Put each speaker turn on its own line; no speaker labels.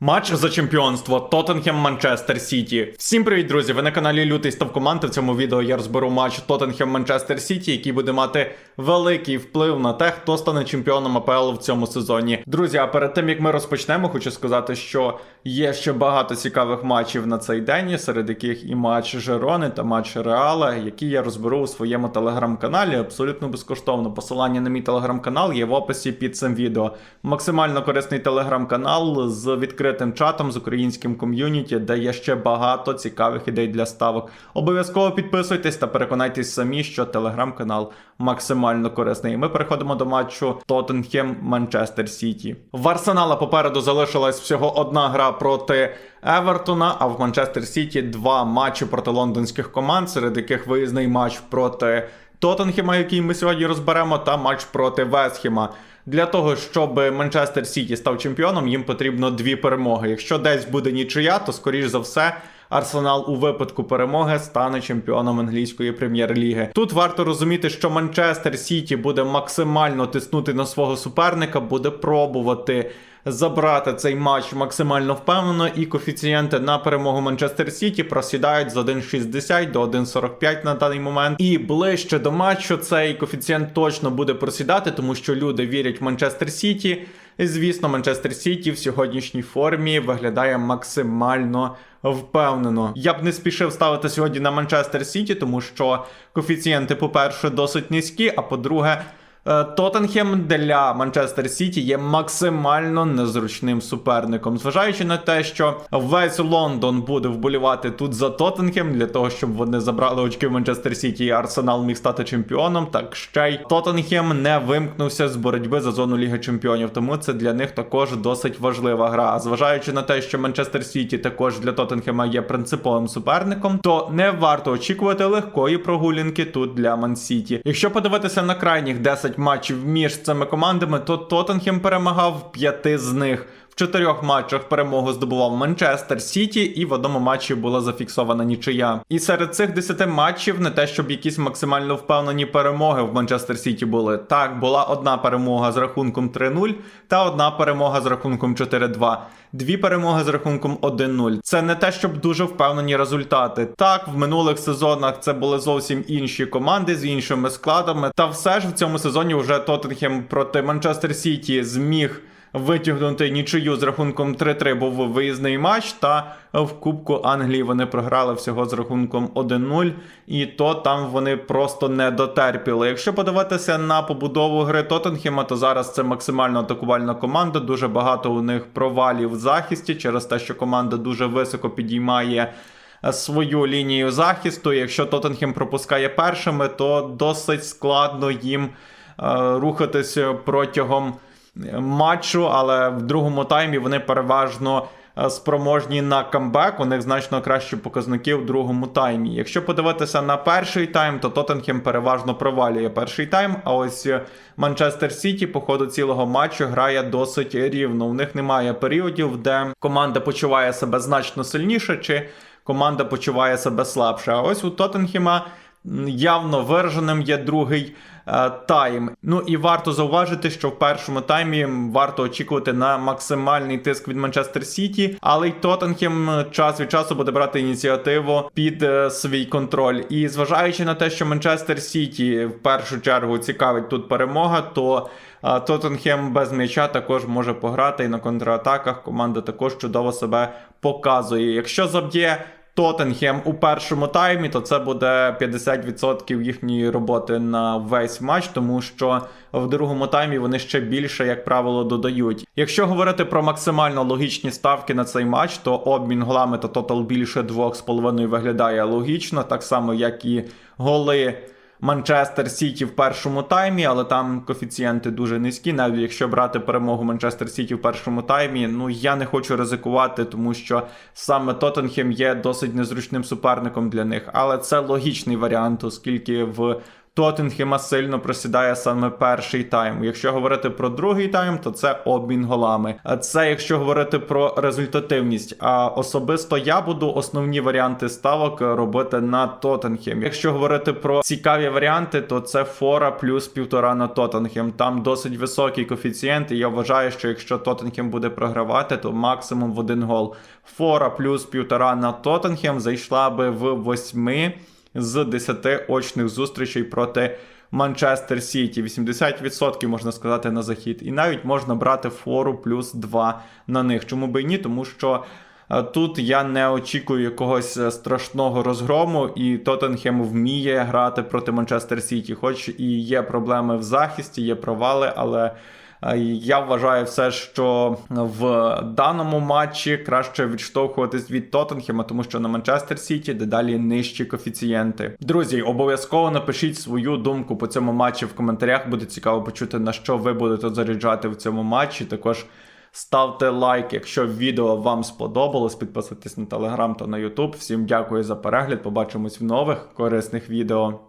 Матч за чемпіонство Тоттенхем Манчестер Сіті. Всім привіт, друзі! Ви на каналі Лютий Став Команди. В цьому відео я розберу матч Тоттенхем Манчестер Сіті, який буде мати великий вплив на те, хто стане чемпіоном АПЛ в цьому сезоні. Друзі, а перед тим як ми розпочнемо, хочу сказати, що є ще багато цікавих матчів на цей день, серед яких і матч Жерони та матч Реала, які я розберу у своєму телеграм-каналі абсолютно безкоштовно. Посилання на мій телеграм-канал є в описі під цим відео. Максимально корисний телеграм-канал з відкритим чатом з українським ком'юніті, де є ще багато цікавих ідей для ставок. Обов'язково підписуйтесь та переконайтесь самі, що телеграм-канал максимально корисний. Ми переходимо до матчу Тоттенхем Манчестер Сіті. В Арсенала попереду залишилась всього одна гра проти Евертона, а в Манчестер Сіті два матчі проти лондонських команд, серед яких виїзний матч проти Тоттенхема, який ми сьогодні розберемо, та матч проти Вестхема. Для того, щоб Манчестер Сіті став чемпіоном, їм потрібно дві перемоги. Якщо десь буде нічия, то скоріш за все. Арсенал у випадку перемоги стане чемпіоном англійської прем'єр-ліги. Тут варто розуміти, що Манчестер Сіті буде максимально тиснути на свого суперника, буде пробувати забрати цей матч максимально впевнено, і коефіцієнти на перемогу Манчестер Сіті просідають з 1,60 до 1,45 на даний момент. І ближче до матчу цей коефіцієнт точно буде просідати, тому що люди вірять в Манчестер Сіті. Звісно, Манчестер Сіті в сьогоднішній формі виглядає максимально впевнено. Я б не спішив ставити сьогодні на Манчестер Сіті, тому що коефіцієнти, по-перше, досить низькі, а по-друге. Е, Тоттенхем для Манчестер Сіті є максимально незручним суперником, зважаючи на те, що весь Лондон буде вболівати тут за Тоттенхем для того, щоб вони забрали очки в Манчестер Сіті і Арсенал міг стати чемпіоном. Так ще й Тоттенхем не вимкнувся з боротьби за зону Ліги Чемпіонів, тому це для них також досить важлива гра. А Зважаючи на те, що Манчестер Сіті також для Тоттенхема є принциповим суперником, то не варто очікувати легкої прогулянки тут для Ман-Сіті. Якщо подивитися на крайніх 10 матчів між цими командами, то Тоттенхем перемагав в п'яти з них. Чотирьох матчах перемогу здобував Манчестер Сіті, і в одному матчі була зафіксована нічия. І серед цих 10 матчів не те, щоб якісь максимально впевнені перемоги в Манчестер Сіті були. Так, була одна перемога з рахунком 3-0 та одна перемога з рахунком 4-2. Дві перемоги з рахунком 1-0. Це не те, щоб дуже впевнені результати. Так, в минулих сезонах це були зовсім інші команди з іншими складами. Та все ж в цьому сезоні вже Тоттенхем проти Манчестер Сіті зміг витягнути нічию з рахунком 3-3 був виїзний матч. Та в Кубку Англії вони програли всього з рахунком 1-0, і то там вони просто не дотерпіли. Якщо подивитися на побудову гри Тоттенхема, то зараз це максимально атакувальна команда. Дуже багато у них провалів в захисті через те, що команда дуже високо підіймає. Свою лінію захисту. Якщо Тоттенхем пропускає першими, то досить складно їм е, рухатись протягом матчу, але в другому таймі вони переважно е, спроможні на камбек. У них значно кращі показники в другому таймі. Якщо подивитися на перший тайм, то Тоттенхем переважно провалює перший тайм. А ось Манчестер Сіті по ходу цілого матчу грає досить рівно. У них немає періодів, де команда почуває себе значно сильніше, чи команда почуває себе слабше. А ось у Тоттенхема явно вираженим є другий е, тайм. Ну і варто зауважити, що в першому таймі варто очікувати на максимальний тиск від Манчестер Сіті, але й Тоттенхем час від часу буде брати ініціативу під е, свій контроль. І зважаючи на те, що Манчестер Сіті в першу чергу цікавить тут перемога, то е, Тоттенхем без м'яча також може пограти і на контратаках. Команда також чудово себе показує. Якщо заб'є Тоттенхем у першому таймі, то це буде 50% їхньої роботи на весь матч, тому що в другому таймі вони ще більше, як правило, додають. Якщо говорити про максимально логічні ставки на цей матч, то обмін голами та тотал більше 2,5 виглядає логічно, так само як і голи. Манчестер Сіті в першому таймі, але там коефіцієнти дуже низькі. Навіть якщо брати перемогу Манчестер Сіті в першому таймі, ну я не хочу ризикувати, тому що саме Тоттенхем є досить незручним суперником для них. Але це логічний варіант, оскільки в Тоттенхема сильно просідає саме перший тайм. Якщо говорити про другий тайм, то це обмін голами. А це якщо говорити про результативність. А особисто я буду основні варіанти ставок робити на Тоттенхем. Якщо говорити про цікаві варіанти, то це фора плюс півтора на Тоттенхем. Там досить високий коефіцієнт, і я вважаю, що якщо Тоттенхем буде програвати, то максимум в один гол. Фора плюс півтора на Тоттенхем зайшла би в восьми з 10 очних зустрічей проти Манчестер Сіті. 80% можна сказати на захід. І навіть можна брати фору плюс 2 на них. Чому би і ні? Тому що. е, Тут я не очікую якогось е, страшного розгрому, і Тоттенхем вміє грати проти Манчестер Сіті. Хоч і є проблеми в захисті, є провали, але я вважаю все, що в даному матчі краще відштовхуватись від Тоттенхема, тому що на Манчестер Сіті дедалі нижчі коефіцієнти. Друзі, обов'язково напишіть свою думку по цьому матчі в коментарях. Буде цікаво почути, на що ви будете заряджати в цьому матчі. Також ставте лайк, якщо відео вам сподобалось. Підписуйтесь на телеграм та на Ютуб. Всім дякую за перегляд. Побачимось в нових корисних відео.